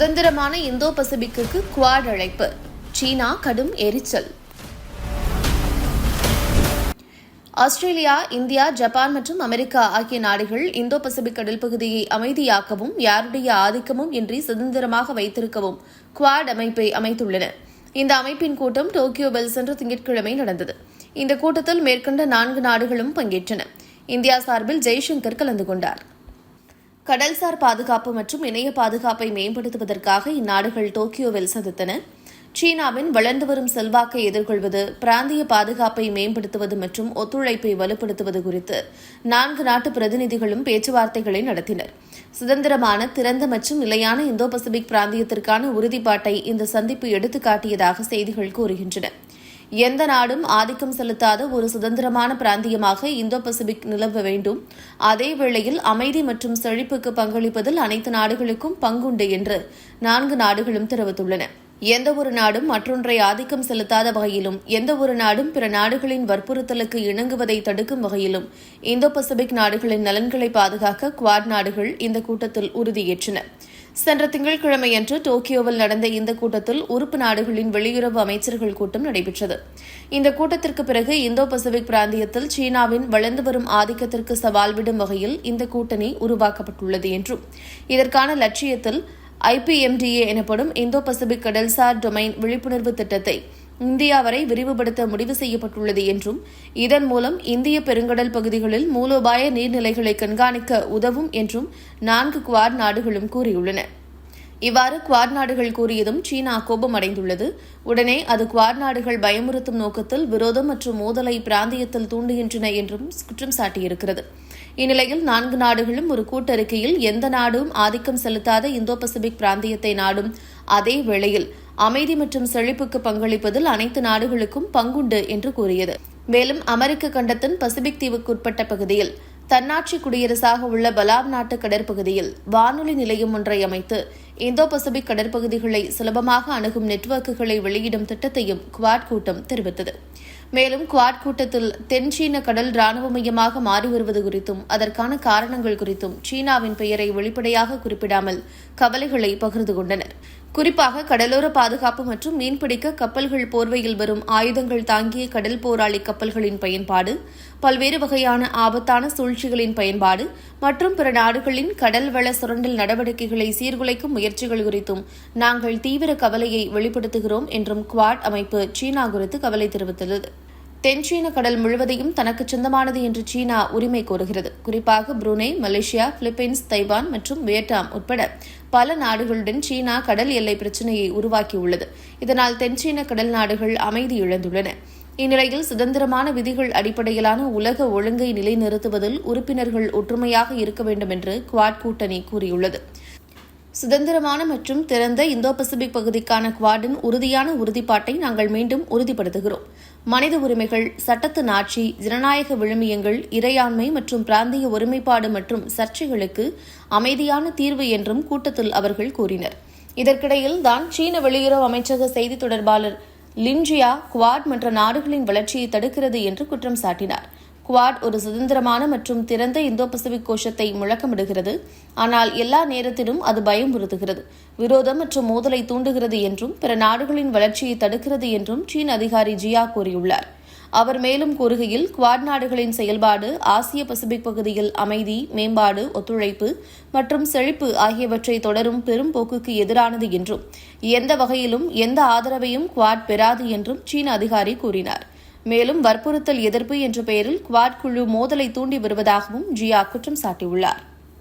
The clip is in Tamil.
சுதந்திரமான இந்தோ பசிபிக்கு குவாட் அழைப்பு. சீனா கடும் எரிச்சல். ஆஸ்திரேலியா இந்தியா ஜப்பான் மற்றும் அமெரிக்கா ஆகிய நாடுகள் இந்தோ பசிபிக் கடல் பகுதியை அமைதியாக்கவும் யாருடைய ஆதிக்கமும் இன்றி சுதந்திரமாக வைத்திருக்கவும் குவாட் அமைப்பை அமைத்துள்ளன. இந்த அமைப்பின் கூட்டம் டோக்கியோவில் சென்ற திங்கட்கிழமை நடந்தது. இந்த கூட்டத்தில் மேற்கண்ட நான்கு நாடுகளும் பங்கேற்றன. இந்தியா சார்பில் ஜெய்சங்கர் கலந்து கொண்டார். கடல்சார் பாதுகாப்பு மற்றும் இணைய பாதுகாப்பை மேம்படுத்துவதற்காக இந்நாடுகள் டோக்கியோவில் சந்தித்தன. சீனாவின் வளர்ந்து வரும் செல்வாக்கை எதிர்கொள்வது பிராந்திய பாதுகாப்பை மேம்படுத்துவது மற்றும் ஒத்துழைப்பை வலுப்படுத்துவது குறித்து நான்கு நாட்டு பிரதிநிதிகளும் பேச்சுவார்த்தைகளை நடத்தினர். சுதந்திரமான திறந்த மற்றும் நிலையான இந்தோ பசிபிக் பிராந்தியத்திற்கான உறுதிப்பாட்டை இந்த சந்திப்பு எடுத்துக்காட்டியதாக செய்திகள் கூறுகின்றன. எந்த நாடும் ஆதிக்கம் செலுத்தாத ஒரு சுதந்திரமான பிராந்தியமாக இந்தோ பசிபிக் நிலவ வேண்டும். அதே வேளையில் அமைதி மற்றும் செழிப்புக்கு பங்களிப்பதில் அனைத்து நாடுகளுக்கும் பங்குண்டு என்று நான்கு நாடுகளும் தெரிவித்துள்ளன. எந்த ஒரு நாடும் மற்றொன்றை ஆதிக்கம் செலுத்தாத வகையிலும் எந்த ஒரு நாடும் பிற நாடுகளின் வற்புறுத்தலுக்கு இணங்குவதை தடுக்கும் வகையிலும் இந்தோ பசிபிக் நாடுகளின் நலன்களை பாதுகாக்க குவாட் நாடுகள் இந்த கூட்டத்தில் உறுதியேற்றன. சென்ற திங்கட்கிழமையன்று டோக்கியோவில் நடந்த இந்த கூட்டத்தில் உறுப்பு நாடுகளின் வெளியுறவு அமைச்சர்கள் கூட்டம் நடைபெற்றது. இந்த கூட்டத்திற்கு பிறகு இந்தோ பசிபிக் பிராந்தியத்தில் சீனாவின் வளர்ந்து வரும் ஆதிக்கத்திற்கு சவால் விடும் வகையில் இந்த கூட்டணி உருவாக்கப்பட்டுள்ளது என்றும் இதற்கான லட்சியத்தில் ஐபிஎம்டிஏ எனப்படும் இந்தோ பசிபிக் கடல்சார் டொமைன் விழிப்புணர்வு திட்டத்தை இந்தியா வரை விரிவுபடுத்த முடிவு செய்யப்பட்டுள்ளது என்றும் இதன் மூலம் இந்திய பெருங்கடல் பகுதிகளில் மூலோபாய நீர்நிலைகளை கண்காணிக்க உதவும் என்றும் நான்கு குவாட் நாடுகளும் கூறியுள்ளன. இவ்வாறு குவாட் நாடுகள் கூறியதும் சீனா கோபமடைந்துள்ளது. உடனே அது குவாட் நாடுகள் பயமுறுத்தும் நோக்கத்தில் விரோதம் மற்றும் மோதலை பிராந்தியத்தில் தூண்டுகின்றன என்றும் குற்றம் சாட்டியிருக்கிறது. இந்நிலையில் நான்கு நாடுகளும் ஒரு கூட்டறிக்கையில் எந்த நாடும் ஆதிக்கம் செலுத்தாத இந்தோ பசிபிக் பிராந்தியத்தை நாடும். அதே வேளையில் அமைதி மற்றும் செழிப்புக்கு பங்களிப்பதில் அனைத்து நாடுகளுக்கும் பங்குண்டு என்று கூறியது. மேலும் அமெரிக்க கண்டத்தின் பசிபிக் தீவுக்குட்பட்ட பகுதியில் தன்னாட்சி குடியரசாக உள்ள பலாப் நாட்டு கடற்பகுதியில் வானொலி நிலையம் ஒன்றை அமைத்து இந்தோ பசிபிக் கடற்பகுதிகளை சுலபமாக அணுகும் நெட்வொர்க்குகளை வெளியிடும் திட்டத்தையும் குவாட் கூட்டம் தெரிவித்தது. மேலும் குவாட் கூட்டத்தில் தென் சீன கடல் ராணுவ மையமாக மாறி வருவது குறித்தும் அதற்கான காரணங்கள் குறித்தும் சீனாவின் பெயரை வெளிப்படையாக குறிப்பிடாமல் கவலைகளை பகிர்ந்து கொண்டனர். குறிப்பாக கடலோர பாதுகாப்பு மற்றும் மீன்பிடிக்க கப்பல்கள் போர்வையில் வரும் ஆயுதங்கள் தாங்கிய கடல் போராளி கப்பல்களின் பயன்பாடு பல்வேறு வகையான ஆபத்தான சூழ்ச்சிகளின் பயன்பாடு மற்றும் பிற நாடுகளின் கடல் வள சுரண்டல் நடவடிக்கைகளை சீர்குலைக்கும் முயற்சிகள் குறித்தும் நாங்கள் தீவிர கவலையை வெளிப்படுத்துகிறோம் என்றும் குவாட் அமைப்பு சீனா குறித்து கவலை தெரிவித்துள்ளது. தென்சீன கடல் முழுவதையும் தனக்கு சொந்தமானது என்று சீனா உரிமை கோருகிறது. குறிப்பாக புருனே மலேசியா பிலிப்பைன்ஸ் தைவான் மற்றும் வியட்நாம் உட்பட பல நாடுகளுடன் சீனா கடல் எல்லை பிரச்சினையை உருவாக்கியுள்ளது. இதனால் தென்சீன கடல் நாடுகள் அமைதி இழந்துள்ளன. இந்நிலையில் சுதந்திரமான விதிகள் அடிப்படையிலான உலக ஒழுங்கை நிலைநிறுத்துவதில் உறுப்பினர்கள் ஒற்றுமையாக இருக்க வேண்டும் என்று குவாட் கூட்டணி கூறியுள்ளது. சுதந்திரமான மற்றும் திறந்த இந்தோ பசிபிக் பகுதிக்கான குவாடின் உறுதியான உறுதிப்பாட்டை நாங்கள் மீண்டும் உறுதிப்படுத்துகிறோம். மனித உரிமைகள் சட்டத்தின் ஆட்சி ஜனநாயக விழுமியங்கள் இறையாண்மை மற்றும் பிராந்திய ஒருமைப்பாடு மற்றும் சர்ச்சைகளுக்கு அமைதியான தீர்வு என்றும் கூட்டத்தில் அவர்கள் கூறினர். இதற்கிடையில் தான் சீன வெளியுறவு அமைச்சக செய்தி தொடர்பாளர் லின்ஜியா குவாட் மற்ற நாடுகளின் வளர்ச்சியை தடுக்கிறது என்று குற்றம் சாட்டினார். குவாட் ஒரு சுதந்திரமான மற்றும் திறந்த இந்தோ பசிபிக் கோஷத்தை முழக்கமிடுகிறது. ஆனால் எல்லா நேரத்திலும் அது பயமுறுத்துகிறது விரோதம் மற்றும் மோதலை தூண்டுகிறது என்றும் பிற நாடுகளின் வளர்ச்சியை தடுக்கிறது என்றும் சீன அதிகாரி ஜியா கூறியுள்ளார். அவர் மேலும் கூறுகையில் குவாட் நாடுகளின் செயல்பாடு ஆசிய பசிபிக் பகுதியில் அமைதி மேம்பாடு ஒத்துழைப்பு மற்றும் செழிப்பு ஆகியவற்றை தொடரும் பெரும் போக்குக்கு எதிரானது என்றும் எந்த வகையிலும் எந்த ஆதரவையும் குவாட் பெறாது என்றும் சீன அதிகாரி கூறினார். மேலும் வற்புறுத்தல் எதிர்ப்பு என்ற பெயரில் குவாட் குழு மோதலை தூண்டி வருவதாகவும் ஜியா குற்றம் சாட்டியுள்ளார்.